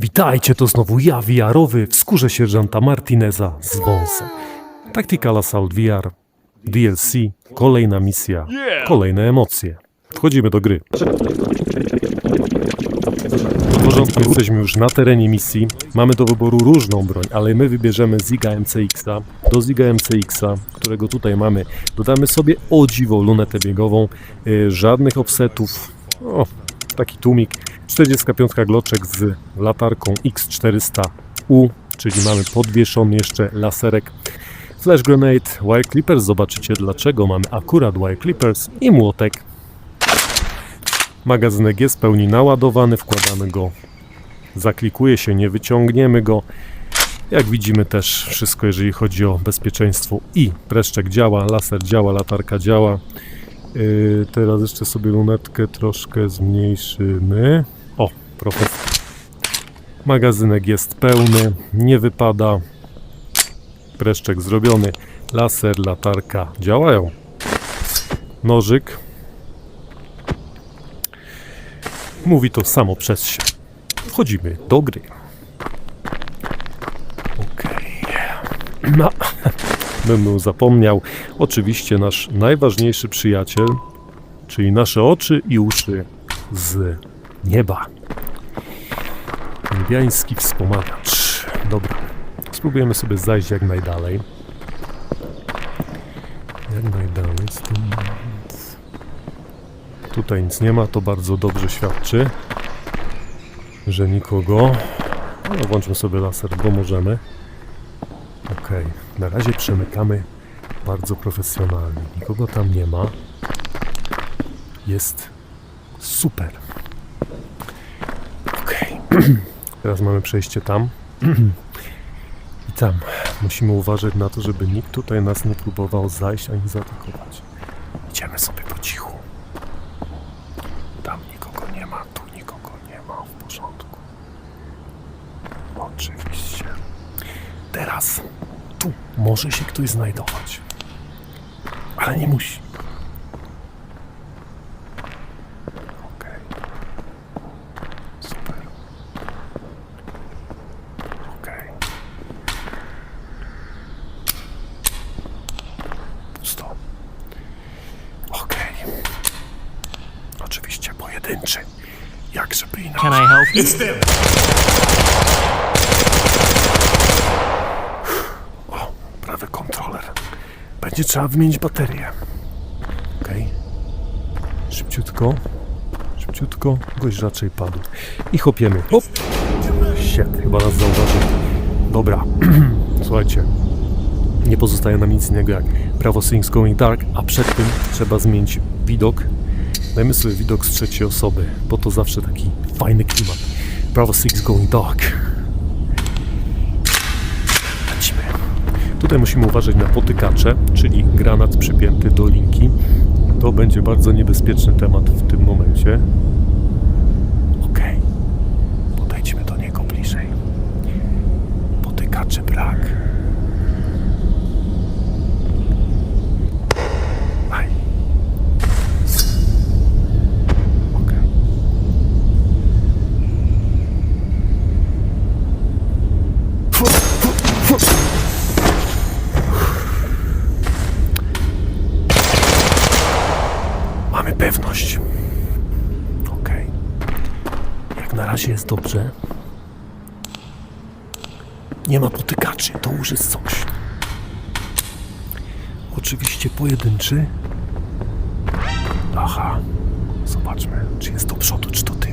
Witajcie, to znowu ja, VR-owy, w skórze sierżanta Martineza z wąsem. Tactical Assault VR, DLC, kolejna misja, kolejne emocje. Wchodzimy do gry. W porządku, jesteśmy już na terenie misji. Mamy do wyboru różną broń, ale my wybierzemy Ziga MCX-a. Do Ziga MCX-a, którego tutaj mamy, dodamy sobie o dziwo lunetę biegową, yy, żadnych offsetów, o, taki tłumik, 45 gloczek z latarką X400U, czyli mamy podwieszony jeszcze laserek. Flash Grenade, Wire Clippers, zobaczycie dlaczego mamy akurat Wire Clippers i młotek. Magazynek jest w pełni naładowany, wkładamy go, zaklikuje się, nie wyciągniemy go. Jak widzimy też wszystko, jeżeli chodzi o bezpieczeństwo i preszczek działa, laser działa, latarka działa. Yy, teraz jeszcze sobie lunetkę troszkę zmniejszymy. O, profesor. Magazynek jest pełny, nie wypada. Preszczek zrobiony, laser, latarka działają. Nożyk. Mówi to samo przez się. Wchodzimy do gry. Okej. No, bym zapomniał. Oczywiście nasz najważniejszy przyjaciel, czyli nasze oczy i uszy z nieba. Niebiański wspomagacz. Dobra. Spróbujemy sobie zajść jak najdalej. Jak najdalej. Tutaj nic nie ma, to bardzo dobrze świadczy, że nikogo. No, włączmy sobie laser, bo możemy. Okej, na razie przemykamy bardzo profesjonalnie. Nikogo tam nie ma. Jest super. Teraz mamy przejście tam. I tam musimy uważać na to, żeby nikt tutaj nas nie próbował zajść ani zaatakować. Idziemy sobie po cichu. Tam nikogo nie ma, tu nikogo nie ma, w porządku. Oczywiście. Teraz tu może się ktoś znajdować. Ale nie musi. Okej. Super. Okej. Pusto. Okej. Pojedynczy. Jak żeby inaczej. Can I help you? Prawy kontroler. Będzie trzeba wymienić baterię. Okej. Szybciutko. Szybciutko. Gość raczej padł. I chopiemy. Hop. Shit, chyba nas zauważył. Dobra. Słuchajcie. Nie pozostaje nam nic innego jak prawo Things Going Dark, a przed tym trzeba zmienić widok. Dajmy sobie widok z trzeciej osoby, bo to zawsze taki fajny klimat. Prawo Things Going Dark. Lecimy. Tutaj musimy uważać na potykacze, czyli granat przypięty do linki. To będzie bardzo niebezpieczny temat w tym momencie. Ok. Podejdźmy do niego bliżej. Potykaczy brak. Dobrze. Nie ma potykaczy, to już jest coś. Oczywiście pojedynczy. Aha. Zobaczmy, czy jest do przodu, czy do tyłu.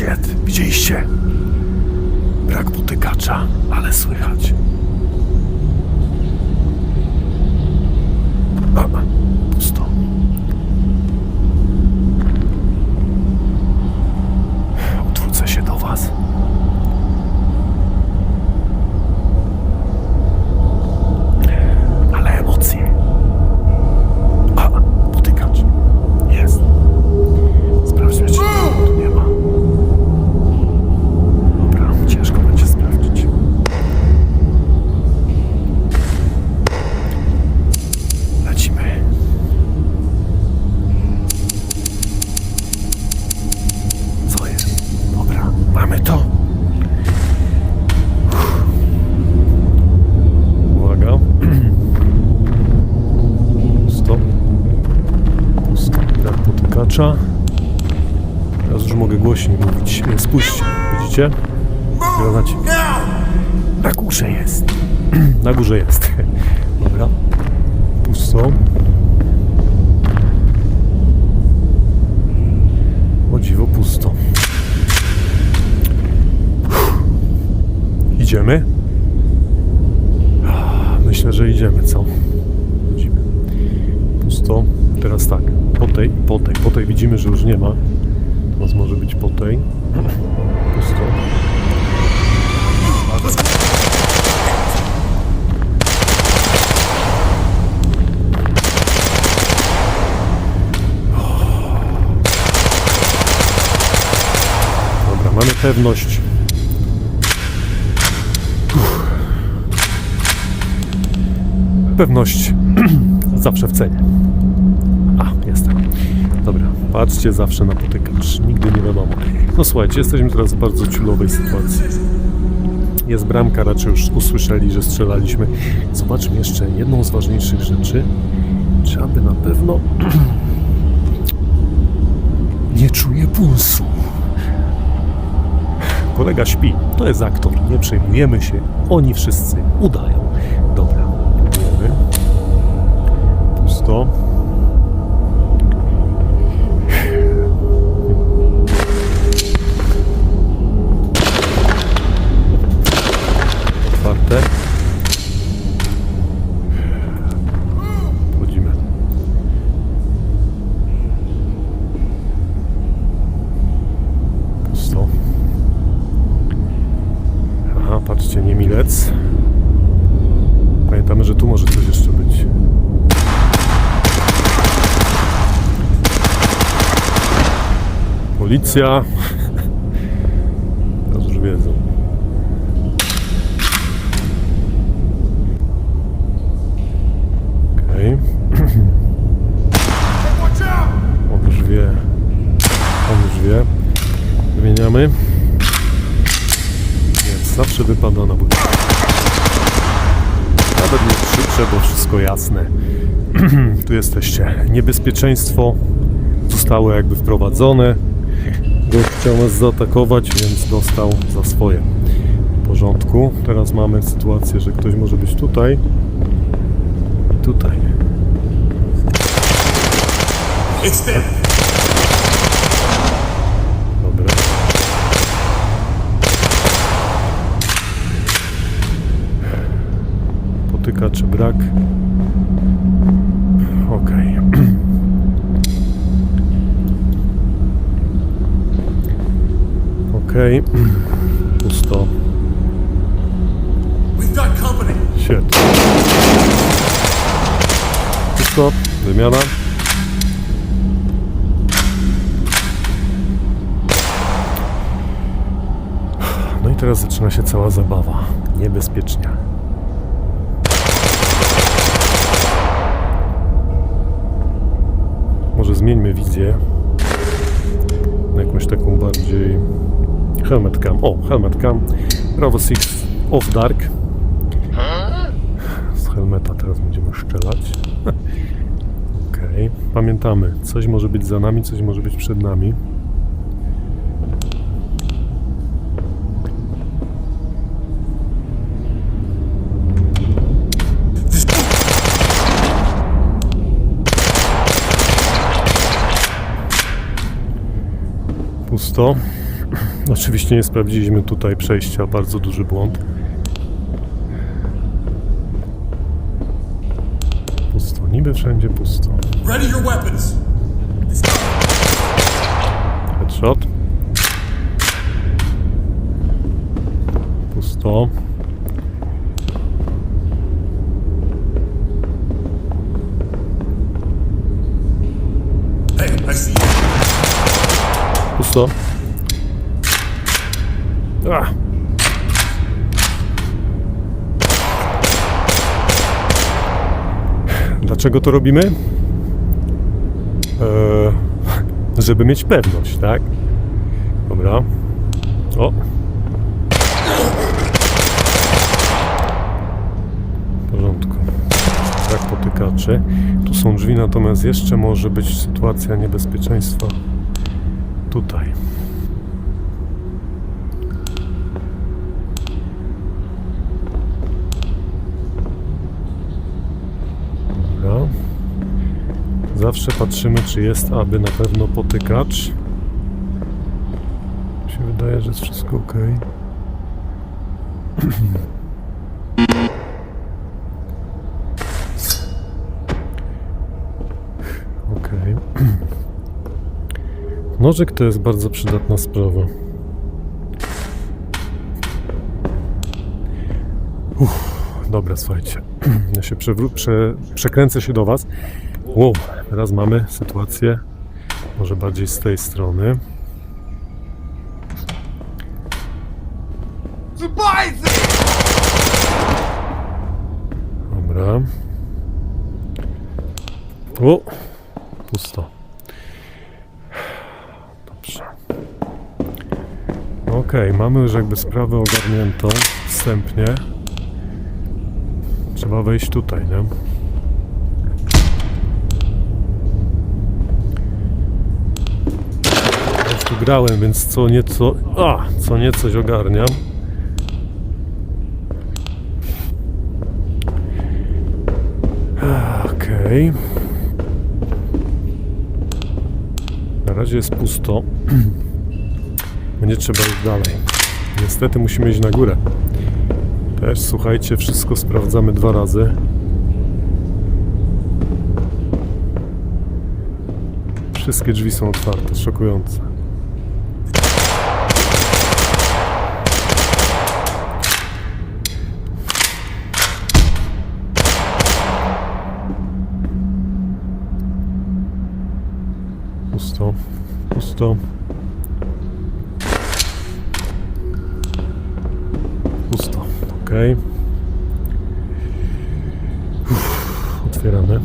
Shit, widzieliście? Brak potykacza, ale słychać. Idziemy? Ah, Myślę, że idziemy, co? Idziemy. Pusto. Teraz tak. Po tej po tej. Po tej widzimy, że już nie ma. Teraz może być po tej. Pusto. Dobra, mamy pewność. Pewność zawsze w cenie. A, jestem. Dobra, patrzcie zawsze na potykacz. Nigdy nie wiadomo. No słuchajcie, jesteśmy teraz w bardzo ciulowej sytuacji. Jest bramka, raczej już usłyszeli, że strzelaliśmy. Zobaczmy jeszcze jedną z ważniejszych rzeczy. Czy aby na pewno nie czuje pulsu. Kolega śpi. To jest aktor. Nie przejmujemy się. Oni wszyscy udają. Pusto. Policja. Teraz już wiedzą. Okej. Out! On już wie. On już wie. Wymieniamy. Więc zawsze wypada na budowę. Nawet nie krzyczę, bo wszystko jasne. tu jesteście. Niebezpieczeństwo zostało jakby wprowadzone. Chciał nas zaatakować, więc dostał za swoje. W porządku. Teraz mamy sytuację, że ktoś może być tutaj. Tutaj. Dobra. Potyka czy brak? Okej. Pusto. Got company! Świetnie. Pusto. Wymiana. No i teraz zaczyna się cała zabawa. Niebezpiecznie. Może zmieńmy wizję na jakąś taką bardziej helmet cam. O, helmet cam. Bravo 6 off dark. Z helmeta teraz będziemy strzelać. Okej, pamiętamy. Coś może być za nami, coś może być przed nami. Pusto. Oczywiście nie sprawdziliśmy tutaj przejścia, bardzo duży błąd. Pusto, niby wszędzie pusto. Ready your weapons! Headshot. Pusto. Pusto. Ah. Dlaczego to robimy? Eee, żeby mieć pewność, tak? Dobra. O. W porządku. Tak, potykacze. Tu są drzwi, natomiast jeszcze może być sytuacja niebezpieczeństwa Tutaj. Dobra. Zawsze patrzymy, czy jest aby na pewno potykacz. Mi się wydaje, że jest wszystko ok. ok. Nożyk to jest bardzo przydatna sprawa. Uff, dobra, słuchajcie. Ja się przewró- prze, przekręcę się do Was. Wow, teraz mamy sytuację może bardziej z tej strony. Dobra. O! Pusto. Dobrze. Okej, mamy już jakby sprawę ogarniętą wstępnie. Trzeba wejść tutaj, nie? Ja już tu grałem, więc co nieco... A! Co niecoś ogarniam. Okej. Na razie jest pusto. Będzie trzeba iść dalej. Niestety musimy iść na górę. Też słuchajcie, wszystko sprawdzamy dwa razy. Wszystkie drzwi są otwarte, szokujące. Pusto. Pusto, ok. Otwieramy.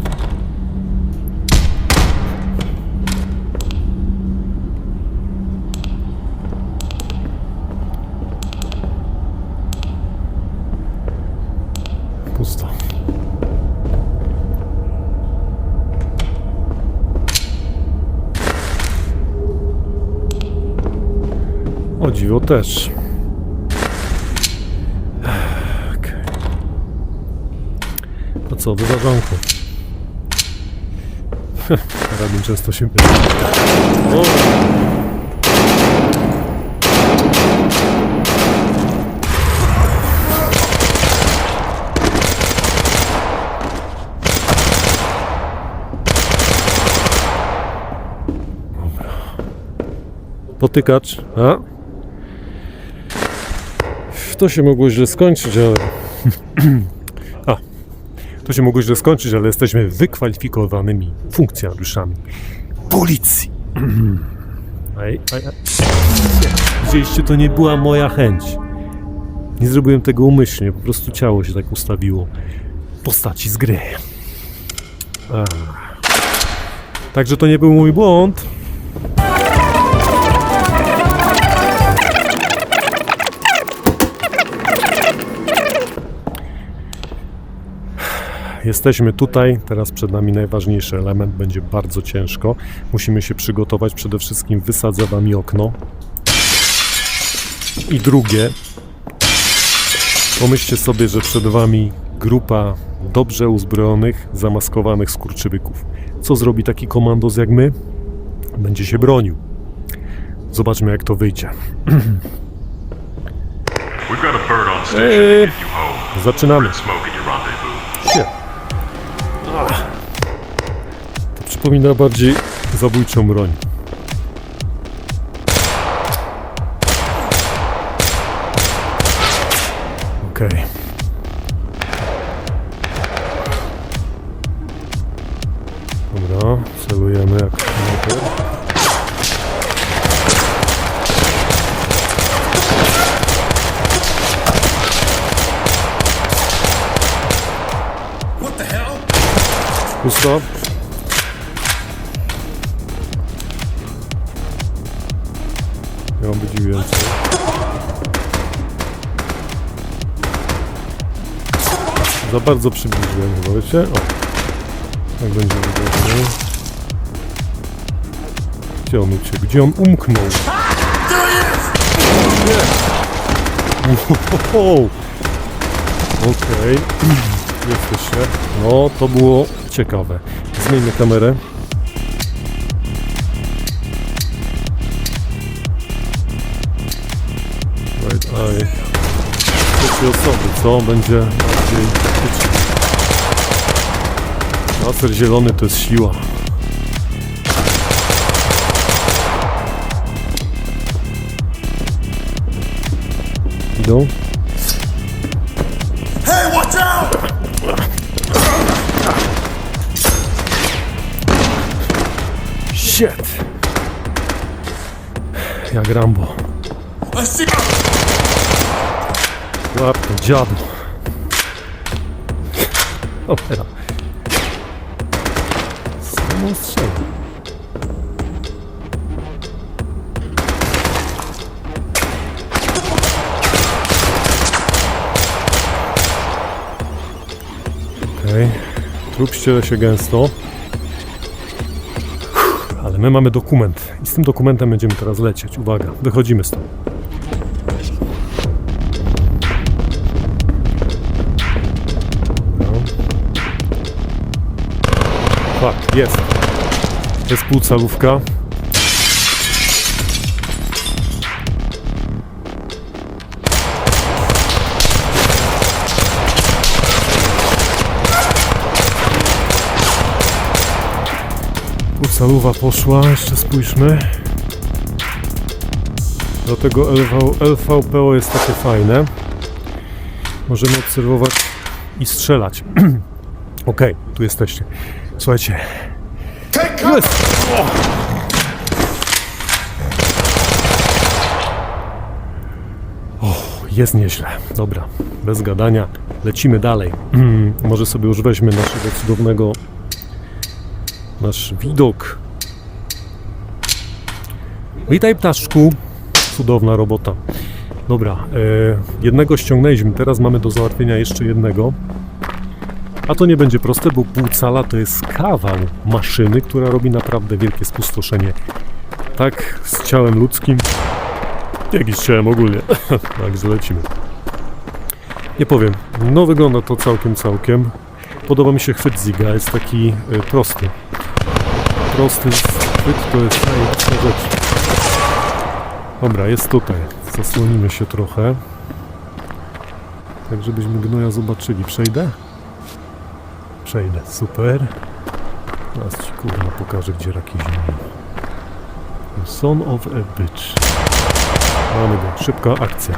Dziwo też. To co, wyważanko. Karabin często się pyta. Potykacz, a? To się mogło źle skończyć, ale... A, to się mogło źle skończyć, ale jesteśmy wykwalifikowanymi funkcjonariuszami policji. Widzieliście, to nie była moja chęć. Nie zrobiłem tego umyślnie, po prostu ciało się tak ustawiło. Postaci z gry. Także to nie był mój błąd. Jesteśmy tutaj, teraz przed nami najważniejszy element, będzie bardzo ciężko. Musimy się przygotować, przede wszystkim wysadzę wami okno. I drugie, pomyślcie sobie, że przed wami grupa dobrze uzbrojonych, zamaskowanych skurczybyków. Co zrobi taki komandos jak my? Będzie się bronił. Zobaczmy jak to wyjdzie. We've przypomina bardziej zabójczą broń. Okej. Dobra, celujemy jak najpierw. Pusto. Być więcej. Za bardzo przybliżyłem chyba, wiecie? O. Tak będzie wygodniej. Gdzie on uciekł? Gdzie on umknął? Wow. Okej. Jesteście. No, to było ciekawe. Zmieńmy kamerę. Trzecie osoby, co? Będzie bardziej. Laser zielony to jest siła. Idą? Hey, watch out! Shit! Jak Rambo. I see. Dziadu. Opera. Samo strzela. Okej. Trup ściele się gęsto. Ale my mamy dokument. I z tym dokumentem będziemy teraz lecieć. Uwaga, wychodzimy stąd. Tak, jest. Jest półcalówka. Poszła, jeszcze spójrzmy. Do tego LV, LVPO jest takie fajne. Możemy obserwować i strzelać. Okej, tu jesteście. Słuchajcie. Jest! O! O, jest nieźle. Dobra, bez gadania. Lecimy dalej. Może sobie już weźmy naszego cudownego... Nasz widok. Witaj ptaszku. Cudowna robota. Dobra, e, jednego ściągnęliśmy, teraz mamy do załatwienia jeszcze jednego. A to nie będzie proste, bo pół cala to jest kawał maszyny, która robi naprawdę wielkie spustoszenie. Tak z ciałem ludzkim, jak i z ciałem ogólnie. Także lecimy. Nie powiem, no wygląda to całkiem, całkiem. Podoba mi się chwyt Ziga, jest taki y, prosty. Prosty chwyt to jest najlepsza rzecz. Dobra, jest tutaj. Zasłonimy się trochę. Tak, żebyśmy gnoja zobaczyli. Przejdę? Przejdę, super. Teraz ci kurwa pokażę, gdzie raki ziemi. Son of a bitch. Mamy go, szybka akcja.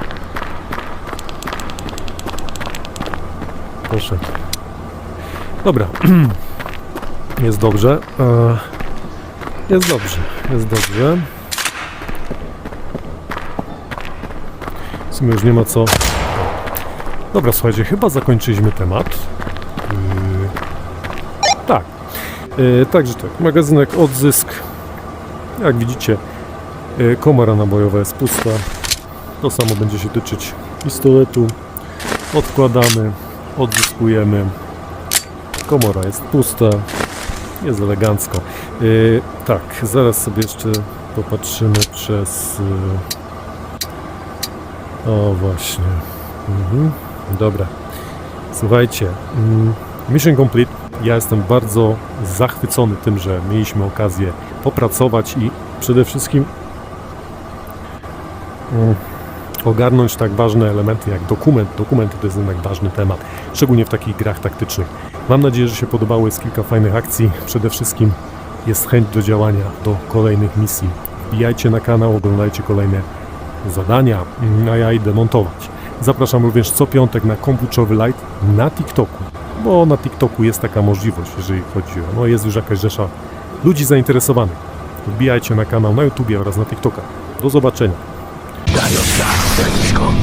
Poszedł. Dobra. Jest dobrze. E, Jest dobrze, jest dobrze. W sumie już nie ma co. Dobra, słuchajcie, chyba zakończyliśmy temat. Tak. Yy, także tak, magazynek odzysk. Jak widzicie, yy, komora nabojowa jest pusta. To samo będzie się tyczyć pistoletu. Odkładamy, odzyskujemy. Komora jest pusta. Jest elegancko. Yy, tak, zaraz sobie jeszcze popatrzymy przez... O, właśnie. Mhm. Dobra. Słuchajcie, mm, Mission Complete. Ja jestem bardzo zachwycony tym, że mieliśmy okazję popracować i przede wszystkim mm, ogarnąć tak ważne elementy jak dokument. Dokumenty to jest jednak ważny temat, szczególnie w takich grach taktycznych. Mam nadzieję, że się podobało. Jest kilka fajnych akcji. Przede wszystkim jest chęć do działania, do kolejnych misji. Wbijajcie na kanał, oglądajcie kolejne zadania, mm, a ja idę montować. Zapraszam również co piątek na kompuczowy light na TikToku, bo na TikToku jest taka możliwość, jeżeli chodzi o, no jest już jakaś rzesza ludzi zainteresowanych. Wbijajcie na kanał na YouTubie oraz na TikToka. Do zobaczenia.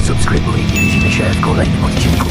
Subskrybuj i widzimy się w kolejnym odcinku.